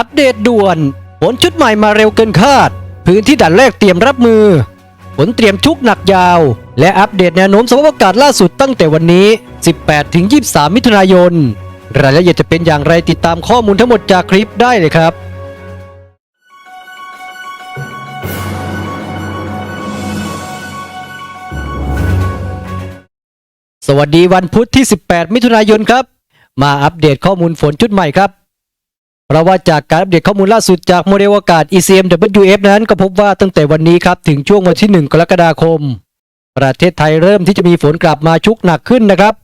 อัปเดตด่วนฝนชุดใหม่มาเร็วเกินคาด พื้นที่ด่านแรกเตรียมรับมือฝนเตรียมชุกหนักยาว และอัปเดตแนวโน้มสภาพอากาศล่าสุดตั้งแต่วันนี้ 18-23 มิถุนายน รายละเอียดจะเป็นอย่างไรติดตามข้อมูลทั้งหมดจากคลิปได้เลยครับสวัสดีวันพุธที่ 18 มิถุนายนครับ มาอัปเดตข้อมูลฝนชุดใหม่ครับ เพราะว่าจากการอัปเดตข้อมูลล่าสุดจากโมเดลอากาศ ECMWF นั้นก็พบว่าตั้งแต่วันนี้ครับ ถึงช่วงวันที่ 1 กรกฎาคม ประเทศไทยเริ่มที่จะมีฝนกลับมาชุกหนักขึ้นนะครับ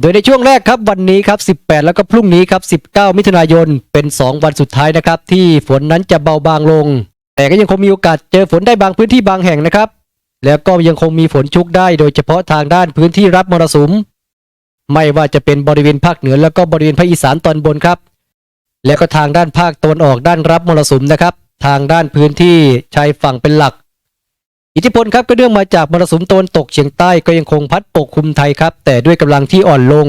โดยในช่วงแรกครับวันนี้ครับ 18 แล้วก็พรุ่งนี้ครับ 19 มิถุนายนเป็น 2 วันสุดท้ายนะครับ ที่ฝนนั้นจะเบาบางลง แต่ก็ยังคงมีโอกาสเจอฝนได้บางพื้นที่บางแห่งนะครับ แล้วก็ยังคงมีฝนชุกได้ โดยเฉพาะทางด้านพื้นที่รับมรสุม ไม่ว่าจะเป็นบริเวณภาคเหนือแล้วก็บริเวณภาคอีสานตอนบนครับ แล้วก็ทางด้านภาคตะวันออกด้านรับมรสุมนะครับ ทางด้านพื้นที่ชายฝั่งเป็นหลัก อิทธิพลครับก็เนื่องมาจากมรสุมตะวันตกเฉียงใต้ก็ยังคงพัดปกคลุมไทยครับ แต่ด้วยกำลังที่อ่อนลง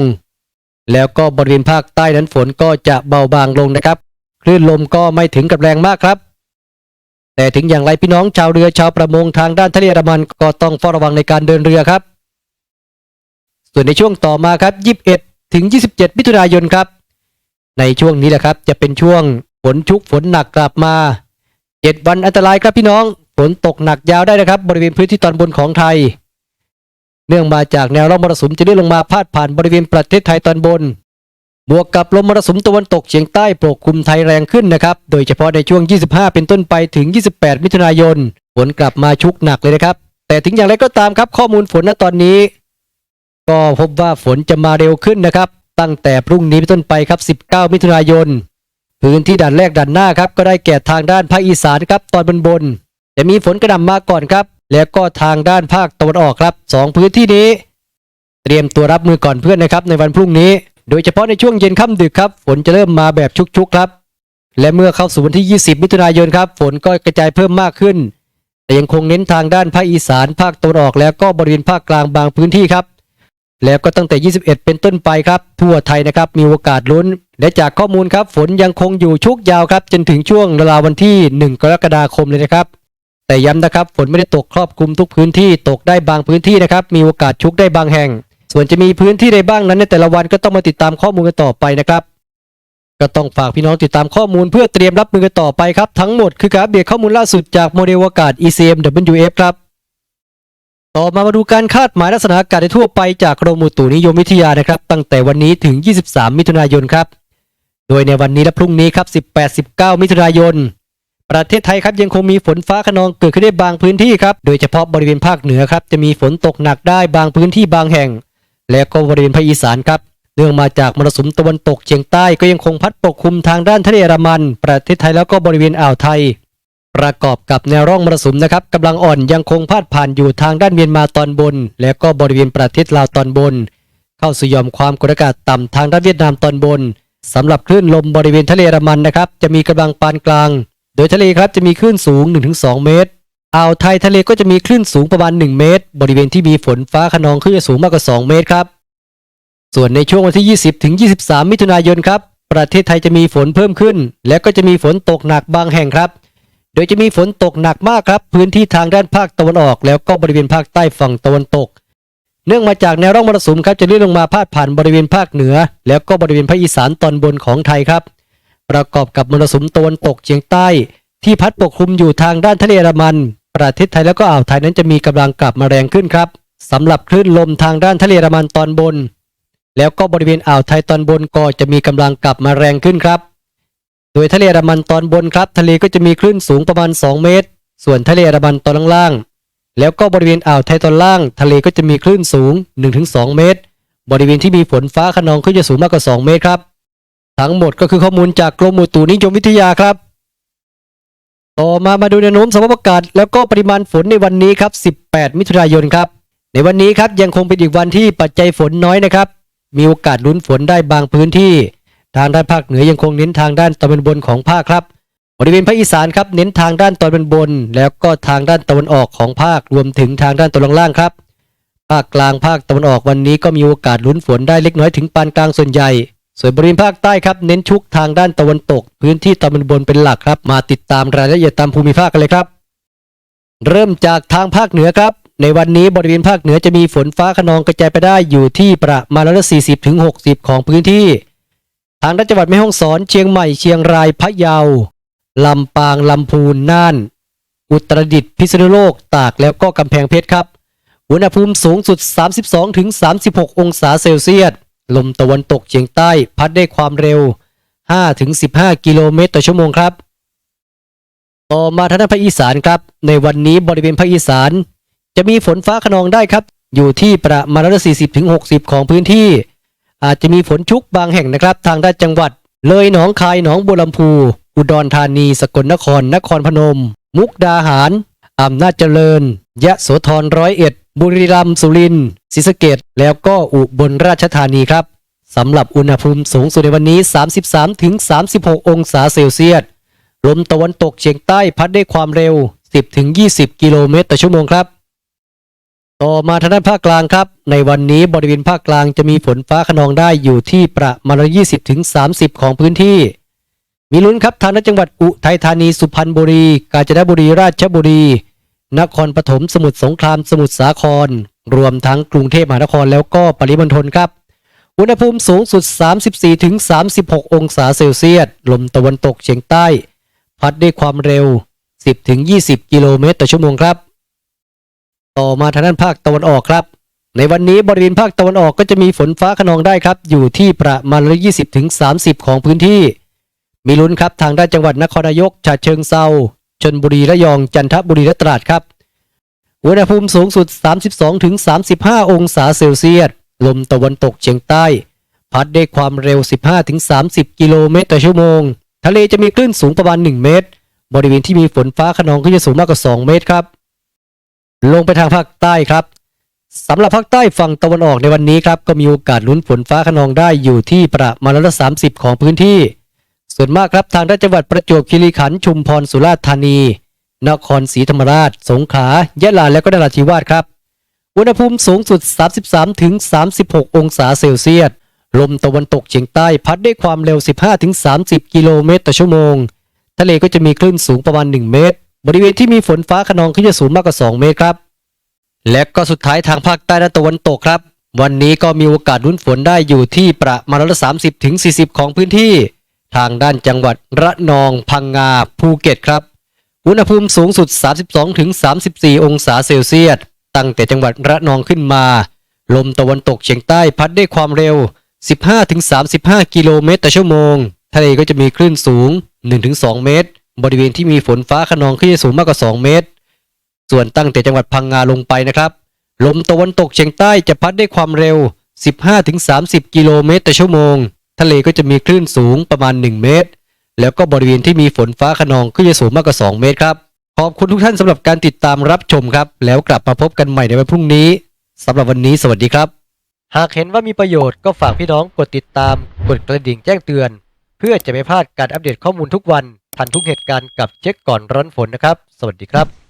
แล้วก็บริเวณภาคใต้นั้นฝนก็จะเบาบางลงนะครับ คลื่นลมก็ไม่ถึงกับแรงมากครับ แต่ถึงอย่างไรพี่น้องชาวเรือชาวประมงทางด้านทะเลอันดามันก็ต้องเฝ้าระวังในการเดินเรือครับ ส่วนในช่วงต่อมาครับ 21 ถึง 27 มิถุนายนครับ ในช่วงนี้แหละครับจะเป็นช่วงฝนชุกฝนหนักกลับมา7วันอันตรายครับพี่น้องฝนตกหนักยาวได้นะครับ บริเวณพื้นที่ตอนบนของไทย เนื่องมาจากแนวร่องมรสุมจะเลื่อนลงมาพาดผ่านบริเวณประเทศไทยตอนบน บวกกับลมมรสุมตะวันตกเฉียงใต้ปกคลุมไทยแรงขึ้นนะครับ โดยเฉพาะในช่วง 25 เป็นต้นไปถึง 28 มิถุนายนฝนกลับมาชุกหนักเลยนะครับ แต่ถึงอย่างไรก็ตามครับข้อมูลฝนณตอนนี้ ก็พบว่าฝนจะมาเร็วขึ้นนะครับ ตั้งแต่พรุ่งนี้เป็นต้นไปครับ 19 มิถุนายน พื้นที่ด่านแรกด่านหน้าครับ ก็ได้แก่ทางด้านภาคอีสานครับ ตอนบนบนจะมีฝนกระหน่ำมาก่อนครับ แล้วก็ทางด้านภาคตะวันออกครับสองพื้นที่นี้ เตรียมตัวรับมือก่อนเพื่อนนะครับในวันพรุ่งนี้ โดยเฉพาะในช่วงเย็นค่ำดึกครับ ฝนจะเริ่มมาแบบชุกๆครับ และเมื่อเข้าสู่วันที่ 20 มิถุนายนครับ ฝนก็กระจายเพิ่มมากขึ้น แต่ยังคงเน้นทางด้านภาคอีสาน ภาคตะวันออกแล้วก็บริเวณภาคกลางบางพื้นที่ครับ แล้วก็ตั้งแต่ 21 เป็นต้นไปครับ ทั่วไทยนะครับมีโอกาสลุ้น และจากข้อมูลครับฝนยังคงอยู่ชุกยาวครับ จนถึงช่วงราววันที่ 1 กรกฎาคมเลยนะครับ แต่ย้ำนะครับฝนไม่ได้ตกครอบคลุมทุกพื้นที่ตกได้บางพื้นที่นะครับ มีโอกาสชุกได้บางแห่ง ส่วนจะมีพื้นที่ใดบ้างนั้นในแต่ละวันก็ต้องมาติดตามข้อมูลกันต่อไปนะครับก็ต้องฝากพี่น้องติดตามข้อมูลเพื่อเตรียมรับมือกันต่อไปครับ ทั้งหมดคือการอัปเดข้อมูลล่าสุดจากโมเดลอากาศ ECMWF ครับ ต่อมามาดูการคาดหมายลักษณะอากาศในทั่วไปจากกรมอุตุนิยมวิทยานะครับ ตั้งแต่วันนี้ถึง 23 มิถุนายนครับ โดยในวันนี้และพรุ่งนี้ครับ 18-19 มิถุนายน ประเทศไทยครับยังคงมีฝนฟ้าขนองเกิดขึ้นได้บางพื้นที่ครับ โดยเฉพาะบริเวณภาคเหนือครับจะมีฝนตกหนักได้บางพื้นที่บางแห่ง และก็บริเวณภาคอีสานครับ เนื่องมาจากมรสุมตะวันตกเฉียงใต้ก็ยังคงพัดปกคลุมทางด้านทะเลอันดามัน ประเทศไทยแล้วก็บริเวณอ่าวไทย ประกอบกับแนวร่องมรสุมนะครับกำลังอ่อนยังคงพาดผ่านอยู่ทางด้านเมียนมาตอนบน และก็บริเวณประเทศลาวตอนบน เข้าสู่ย่อมความกดอากาศต่ำทางด้านเวียดนามตอนบนสำหรับคลื่นลมบริเวณทะเลอันดามันนะครับจะมีกำลังปานกลาง โดยทะเลครับจะมีคลื่นสูง 1-2 เมตรอ่าวไทยทะเลก็จะมีคลื่นสูงประมาณ 1 เมตร บริเวณที่มีฝนฟ้าขนองคลื่นจะสูงมากกว่า 2 เมตรครับส่วนในช่วงวันที่ 20 ถึง 23 มิถุนายนครับประเทศไทยจะมีฝนเพิ่มขึ้น และก็จะมีฝนตกหนักบางแห่งครับ โดยจะมีฝนตกหนักมากครับ พื้นที่ทางด้านภาคตะวันออก แล้วก็บริเวณภาคใต้ฝั่งตะวันตก เนื่องมาจากแนวร่องมรสุมครับจะเลื่อนลงมาพาดผ่านบริเวณภาคเหนือ แล้วก็บริเวณภาคอีสานตอนบนของไทยครับ ประกอบกับมรสุมตะวันตกเฉียงใต้ ที่พัดปกคลุมอยู่ทางด้านทะเลอันมัน ประเทศไทยแล้วก็อ่าวไทยนั้นจะมีกำลังกลับมาแรงขึ้นครับสำหรับคลื่นลมทางด้านทะเลอันมันตอนบน แล้วก็บริเวณอ่าวไทยตอนบนก็จะมีกำลังกลับมาแรงขึ้นครับ โดยทะเลอันดามันตอนบนครับ ทะเลก็จะมีคลื่นสูงประมาณ 2 เมตร ส่วนทะเลอันดามันตอนล่างๆแล้วก็บริเวณอ่าวไทยตอนล่าง ทะเลก็จะมีคลื่นสูง 1-2 เมตร บริเวณที่มีฝนฟ้าขนองขึ้นจะสูงมากกว่า 2 เมตรครับ ทั้งหมดก็คือข้อมูลจากกรมอุตุนิยมวิทยาครับ ต่อมามาดูแนวโน้มสภาพอากาศแล้วก็ปริมาณฝนในวันนี้ครับ 18 มิถุนายนครับ ในวันนี้ครับยังคงเป็นอีกวันที่ปัจจัยฝนน้อยนะครับ มีโอกาสลุ้นฝนได้บางพื้นที่ ทางด้านภาคเหนือยังคงเน้นทางด้านตอนบนบนของภาคครับบริเวณภาคอีสานครับเน้นทางด้านตอนบนบน แล้วก็ทางด้านตะวันออกของภาครวมถึงทางด้านตอนล่างครับ ภาคกลางภาคตะวันออกวันนี้ก็มีโอกาสลุ้นฝนได้เล็กน้อยถึงปานกลางส่วนใหญ่ ส่วนบริเวณภาคใต้ครับเน้นชุกทางด้านตะวันตก พื้นที่ตอนบนเป็นหลักครับ มาติดตามรายละเอียดตามภูมิภาคกันเลยครับ เริ่มจากทางภาคเหนือครับ ในวันนี้บริเวณภาคเหนือจะมีฝนฟ้าขนองกระจายไปได้อยู่ที่ประมาณร้อยละ40ถึง60ของพื้นที่ ทางด้านจังหวัดแม่ฮ่องสอน เชียงใหม่ เชียงราย พะเยา ลำปาง ลำพูน น่าน อุตรดิตถ์ พิษณุโลก ตาก แล้วก็กำแพงเพชรครับ อุณหภูมิสูงสุด 32ถึง36 องศาเซลเซียส ลมตะวันตกเฉียงใต้ พัดได้ความเร็ว5ถึง15 กิโลเมตรต่อชั่วโมงครับ ต่อมาทางด้านภาคอีสานครับ ในวันนี้บริเวณภาคอีสาน จะมีฝนฟ้าขนองได้ครับ อยู่ที่ประมาณร้อยละ40ถึง60ของพื้นที่ อาจจะมีฝนชุกบางแห่งนะครับ ทางด้านจังหวัด เลยหนองคายหนองบัวลำพู อุดรธานี สกลนคร นครพนม มุกดาหารอำนาจเจริญ ยะโสธรร้อยเอ็ด บุรีรัมย์สุรินทร์ศรีสะเกดแล้วก็อุบลราชธานีครับสำหรับอุณหภูมิสูงสุดในวันนี้ 33-36 องศาเซลเซียสลมตะวันตกเฉียงใต้พัดได้ความเร็ว 10-20 กิโลเมตรต่อชั่วโมงครับ ต่อมาทางด้านภาคกลางครับ ในวันนี้บริเวณภาคกลางจะมีฝนฟ้าขนองได้อยู่ที่ประมาณ 20ถึง30 ของพื้นที่ มีลุ้นครับทางจังหวัดอุทัยธานีสุพรรณบุรี กาญจนบุรีราชบุรี นครปฐมสมุทรสงครามสมุทรสาคร รวมทั้งกรุงเทพมหานครแล้วก็ปริมณฑลครับ อุณหภูมิสูงสุด 34ถึง36 องศาเซลเซียสลมตะวันตกเฉียงใต้ พัดด้วยความเร็ว 10ถึง20 กิโลเมตรต่อชั่วโมงครับ ต่อมาทางด้านภาคตะวันออกครับ ในวันนี้บริเวณภาคตะวันออกก็จะมีฝนฟ้าขนองได้ครับ อยู่ที่ประมาณร้อยยี่สิบถึงสามสิบของพื้นที่ มีลุ้นครับทางด้านจังหวัดนครนายกฉะเชิงเซาชนบุรีระยองจันทบุรีและตราดครับอุณหภูมิสูงสุด 32ถึง35 องศาเซลเซียส ลมตะวันตกเฉียงใต้ พัดด้วยความเร็ว 15ถึง30 กิโลเมตรต่อชั่วโมง ทะเลจะมีคลื่นสูงประมาณ 1 เมตร บริเวณที่มีฝนฟ้าขนองก็จะสูงมากกว่า 2 เมตรครับ ลงไปทางภาคใต้ครับสำหรับภาคใต้ฝั่งตะวันออกในวันนี้ครับก็มีโอกาสลุ้นฝนฟ้าขนองได้อยู่ที่ประมาณร้อยละ30ของพื้นที่ ส่วนมากครับทางด้านจังหวัดประจวบคีรีขันธ์ชุมพรสุราษฎร์ธานี นครศรีธรรมราช สงขลายะลาและก็นราธิวาสครับอุณหภูมิสูงสุด 33ถึง36 องศาเซลเซียสลมตะวันตกเฉียงใต้พัดด้วยความเร็ว 15ถึง30 กิโลเมตรต่อชั่วโมง ทะเลก็จะมีคลื่นสูงประมาณ 1 เมตร บริเวณที่มีฝนฟ้าขนองก็จะสูงมากกว่า 2 เมตรครับ และก็สุดท้ายทางภาคใต้และตะวันตกครับ วันนี้ก็มีโอกาสลุ้นฝนได้อยู่ที่ประมาณร้อยละ30ถึง40ของพื้นที่ ทางด้านจังหวัดระนองพังงาภูเก็ตครับ อุณหภูมิสูงสุด 32ถึง34 องศาเซลเซียส ตั้งแต่จังหวัดระนองขึ้นมา ลมตะวันตกเฉียงใต้พัดด้วยความเร็ว 15ถึง35 กิโลเมตรต่อชั่วโมง ทะเลก็จะมีคลื่นสูง 1-2 เมตร บริเวณที่มีฝนฟ้าขนองคลื่นสูงมากกว่า 2 เมตร ส่วนตั้งแต่จังหวัดพังงาลงไปนะครับ ลมตะวันตกเฉียงใต้จะพัดได้ความเร็ว 15-30 กิโลเมตรต่อชั่วโมง ทะเลก็จะมีคลื่นสูงประมาณ 1 เมตร แล้วก็บริเวณที่มีฝนฟ้าขนองก็จะสูงมากกว่า 2 เมตรครับ ขอบคุณทุกท่านสำหรับการติดตามรับชมครับ แล้วกลับมาพบกันใหม่ในวันพรุ่งนี้สำหรับวันนี้สวัสดีครับ หากเห็นว่ามีประโยชน์ก็ฝากพี่น้องกดติดตาม กดกระดิ่งแจ้งเตือน เพื่อจะไม่พลาดการอัปเดตข้อมูลทุกวัน ทันทุกเหตุการณ์กับเช็คก่อนร้อนฝนนะครับ สวัสดีครับ